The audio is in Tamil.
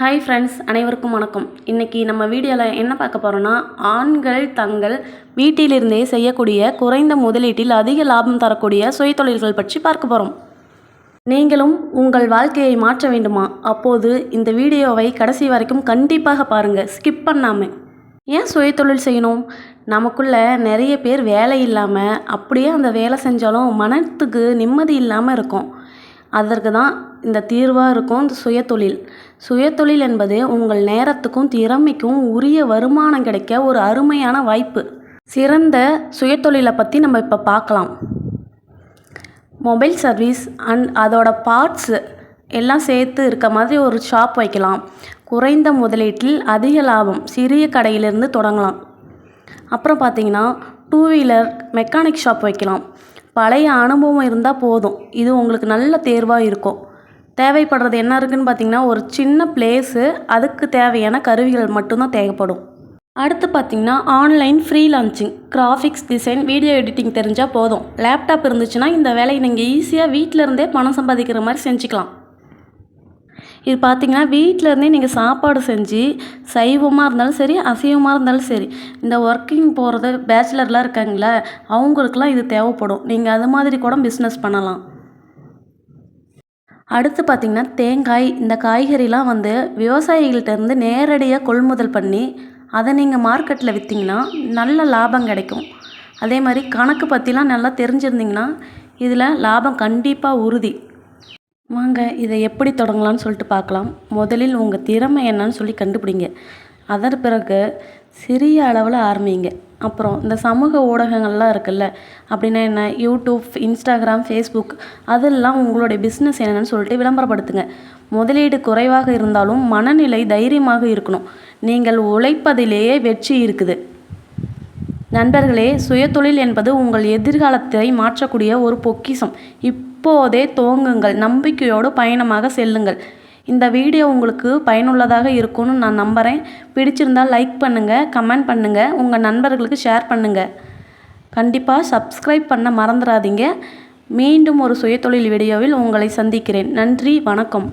ஹாய் ஃப்ரெண்ட்ஸ் அனைவருக்கும் வணக்கம். இன்றைக்கி நம்ம வீடியோவில் என்ன பார்க்க போகிறோன்னா ஆண்கள் தங்கள் வீட்டிலிருந்தே செய்யக்கூடிய குறைந்த முதலீட்டில் அதிக லாபம் தரக்கூடிய சுயதொழில்கள் பற்றி பார்க்க போகிறோம் நீங்களும் உங்கள் வாழ்க்கையை மாற்ற வேண்டுமா? அப்போது இந்த வீடியோவை கடைசி வரைக்கும் கண்டிப்பாக பாருங்கள் ஸ்கிப் பண்ணாமல் ஏன் சுயதொழில் செய்யணும்? நமக்குள்ள நிறைய பேர் வேலை இல்லாமல் அப்படியே அந்த வேலை செஞ்சாலும் மனத்துக்கு நிம்மதி இல்லாமல் இருக்கும். அதற்கு தான் இந்த தீர்வாக இருக்கும் இந்த சுயதொழில் சுயதொழில் என்பது உங்கள் நேரத்துக்கும் திறமைக்கும் உரிய வருமானம் கிடைக்க ஒரு அருமையான வாய்ப்பு. சிறந்த சுயதொழிலை பற்றி நம்ம இப்போ பார்க்கலாம். மொபைல் சர்வீஸ் அண்ட் அதோட பார்ட்ஸு எல்லாம் சேர்த்து இருக்க மாதிரி ஒரு ஷாப் வைக்கலாம். குறைந்த முதலீட்டில் அதிக லாபம் சிறிய கடையிலிருந்து தொடங்கலாம். அப்புறம் பார்த்தீங்கன்னா டூ வீலர் மெக்கானிக் ஷாப் வைக்கலாம். பழைய அனுபவம் இருந்தால் போதும். இது உங்களுக்கு நல்ல தேர்வாக இருக்கும். தேவைப்படுறது என்ன இருக்குன்னு பார்த்தீங்கன்னா ஒரு சின்ன பிளேஸு அதுக்கு தேவையான கருவிகள் மட்டும்தான் தேவைப்படும். அடுத்து பார்த்தீங்கன்னா online free launching graphics design video editing தெரிஞ்சால் போதும். லேப்டாப் இருந்துச்சுன்னா இந்த வேலையை நீங்கள் ஈஸியாக வீட்டில் இருந்தே பணம் சம்பாதிக்கிற மாதிரி செஞ்சுக்கலாம். இது பார்த்திங்கன்னா வீட்டிலேருந்தே நீங்கள் சாப்பாடு செஞ்சு சைவமாக இருந்தாலும் சரி அசைவமாக இருந்தாலும் சரி இந்த ஒர்க்கிங் போகிறது பேச்சுலர்லாம் இருக்காங்களே அவங்களுக்குலாம் இது தேவைப்படும். நீங்கள் அது மாதிரி கூட பிஸ்னஸ் பண்ணலாம். அடுத்து பார்த்திங்கன்னா தேங்காய் இந்த காய்கறிலாம் வந்து விவசாயிகள்கிட்டருந்து நேரடியாக கொள்முதல் பண்ணி அதை நீங்கள் மார்க்கெட்டில் விற்றீங்கன்னா நல்ல லாபம் கிடைக்கும். அதே மாதிரி கணக்கு பற்றிலாம் நல்லா தெரிஞ்சிருந்தீங்கன்னா இதில் லாபம் கண்டிப்பாக உறுதி. வாங்க இதை எப்படி தொடங்கலாம்னு சொல்லிட்டு பார்க்கலாம். முதலில் உங்கள் திறமை என்னன்னு சொல்லி கண்டுபிடிங்க. அதன் பிறகு சிறிய அளவில் ஆரம்பிங்க. அப்புறம் இந்த சமூக ஊடகங்கள்லாம் இருக்குல்ல அப்படின்னா என்ன? யூடியூப் இன்ஸ்டாகிராம் ஃபேஸ்புக் அதெல்லாம் உங்களுடைய பிஸ்னஸ் என்னென்னு சொல்லிட்டு விளம்பரப்படுத்துங்க. முதலீடு குறைவாக இருந்தாலும் மனநிலை தைரியமாக இருக்கணும். நீங்கள் உழைப்பதிலேயே வெற்றி இருக்குது. நண்பர்களே சுயதொழில் என்பது உங்கள் எதிர்காலத்தை மாற்றக்கூடிய ஒரு பொக்கிஷம். இப்போதே துவங்குங்கள். நம்பிக்கையோடு பயணமாக செல்லுங்கள். இந்த வீடியோ உங்களுக்கு பயனுள்ளதாக இருக்கும்னு நான் நம்புகிறேன் பிடிச்சிருந்தால் லைக் பண்ணுங்கள் கமெண்ட் பண்ணுங்கள் உங்கள் நண்பர்களுக்கு ஷேர் பண்ணுங்கள் கண்டிப்பாக சப்ஸ்கிரைப் பண்ண மறந்துடாதீங்க மீண்டும் ஒரு சுயதொழில் வீடியோவில் உங்களை சந்திக்கிறேன். நன்றி வணக்கம்.